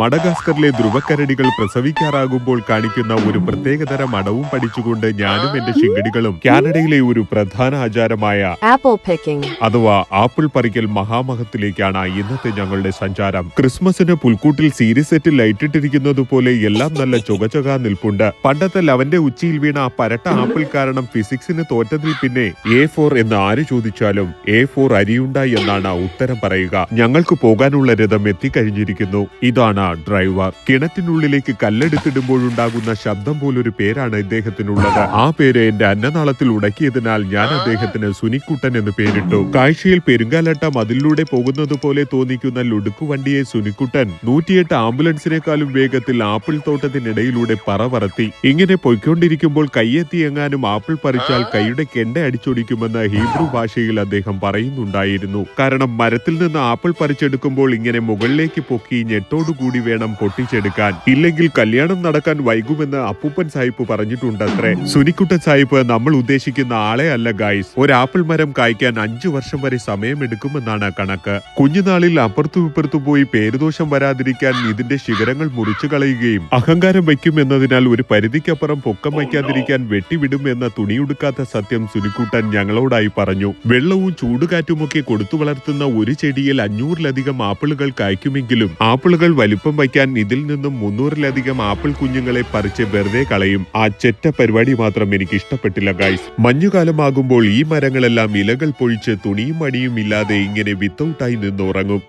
മഡഗാസ്കറിലെ ധ്രുവക്കരടികൾ പ്രസവിക്കാറാകുമ്പോൾ കാണിക്കുന്ന ഒരു പ്രത്യേകതരം അടവും പഠിച്ചുകൊണ്ട് ഞാനും എന്റെ ശിങ്കടികളും കാനഡയിലെ ഒരു പ്രധാന ആചാരമായ ആപ്പിൾ പിക്കിംഗ് അഥവാ ആപ്പിൾ പറിക്കൽ മഹാമഹത്തിലേക്കാണ് ഇന്നത്തെ ഞങ്ങളുടെ സഞ്ചാരം. ക്രിസ്മസിന് പുൽക്കൂട്ടിൽ സീരീസ് സെറ്റിൽ ലൈറ്റിട്ടിരിക്കുന്നത് പോലെ എല്ലാം നല്ല ചുകചുക നിൽപ്പുണ്ട്. പണ്ടത്തെ ലവന്റെ ഉച്ചിയിൽ വീണ ആ പരട്ട ആപ്പിൾ കാരണം ഫിസിക്സിന് തോറ്റതിൽ പിന്നെ എ ഫോർ എന്ന് ആര് ചോദിച്ചാലും എ ഫോർ അരിയുണ്ട എന്നാണ് ഉത്തരം പറയുക. ഞങ്ങൾക്ക് പോകാനുള്ള രഥം എത്തിക്കഴിഞ്ഞിരിക്കുന്നു. ഇതാണ് ഡ്രൈവർ കിണറ്റിനുള്ളിലേക്ക് കല്ലെടുത്തിടുമ്പോഴുണ്ടാകുന്ന ശബ്ദം പോലൊരു പേരാണ് ഇദ്ദേഹത്തിനുള്ളത്. ആ പേര് എന്റെ അന്നനാളത്തിൽ ഉടക്കിയതിനാൽ ഞാൻ അദ്ദേഹത്തിന് സുനിക്കുട്ടൻ എന്ന് പേരിട്ടു. കാഴ്ചയിൽ പെരുങ്കാലട്ട മതിലൂടെ പോകുന്നത് പോലെ തോന്നിക്കുന്ന ലുടുക്കു വണ്ടിയെ സുനിക്കുട്ടൻ നൂറ്റിയെട്ട് ആംബുലൻസിനേക്കാളും വേഗത്തിൽ ആപ്പിൾ തോട്ടത്തിനിടയിലൂടെ പറവറത്തി ഇങ്ങനെ പൊയ്ക്കൊണ്ടിരിക്കുമ്പോൾ കയ്യെത്തി എങ്ങാനും ആപ്പിൾ പറിച്ചാൽ കൈയുടെ കെണ്ട അടിച്ചൊടിക്കുമെന്ന് ഹീബ്രു ഭാഷയിൽ അദ്ദേഹം പറയുന്നുണ്ടായിരുന്നു. കാരണം മരത്തിൽ നിന്ന് ആപ്പിൾ പറിച്ചെടുക്കുമ്പോൾ ഇങ്ങനെ മുകളിലേക്ക് പൊക്കി ഞെട്ടോടുകൂടി വേണം പൊട്ടിച്ചെടുക്കാൻ. ഇല്ലെങ്കിൽ കല്യാണം നടക്കാൻ വൈകുമെന്ന് അപ്പൂപ്പൻ സാഹിബ് പറഞ്ഞിട്ടുണ്ടത്രേ. സുനിക്കുട്ടൻ സാഹിബ് നമ്മൾ ഉദ്ദേശിക്കുന്ന ആളെ അല്ല ഗായ്സ് ഒരു ആപ്പിൾ മരം കായ്ക്കാൻ അഞ്ചു വർഷം വരെ സമയമെടുക്കുമെന്നാണ് കണക്ക്. കുഞ്ഞുനാളിൽ അപ്പുറത്തും ഇപ്പുറത്തും പോയി പേരുദോഷം വരാതിരിക്കാൻ ഇതിന്റെ ശിഖരങ്ങൾ മുറിച്ചു കളയുകയും അഹങ്കാരം വയ്ക്കും എന്നതിനാൽ ഒരു പരിധിക്കപ്പുറം പൊക്കം വയ്ക്കാതിരിക്കാൻ വെട്ടിവിടും എന്ന തുണിയുടുക്കാത്ത സത്യം സുനിക്കുട്ടൻ ഞങ്ങളോടായി പറഞ്ഞു. വെള്ളവും ചൂടുകാറ്റുമൊക്കെ കൊടുത്തു വളർത്തുന്ന ഒരു ചെടിയിൽ അഞ്ഞൂറിലധികം ആപ്പിളുകൾ കായ്ക്കുമെങ്കിലും ആപ്പിളുകൾ വലിപ്പം വയ്ക്കാൻ ഇതിൽ നിന്നും മുന്നൂറിലധികം ആപ്പിൾ കുഞ്ഞുങ്ങളെ പറിച്ച് വെറുതെ കളയും. ആ ചെറ്റ പരിപാടി മാത്രം എനിക്ക് ഇഷ്ടപ്പെട്ടില്ല ഗൈസ് മഞ്ഞുകാലമാകുമ്പോൾ ഈ മരങ്ങളെല്ലാം ഇലകൾ പൊഴിച്ച് തുണിയും മടിയും ഇല്ലാതെ ഇങ്ങനെ വിത്തൗട്ടായി നിന്നുറങ്ങും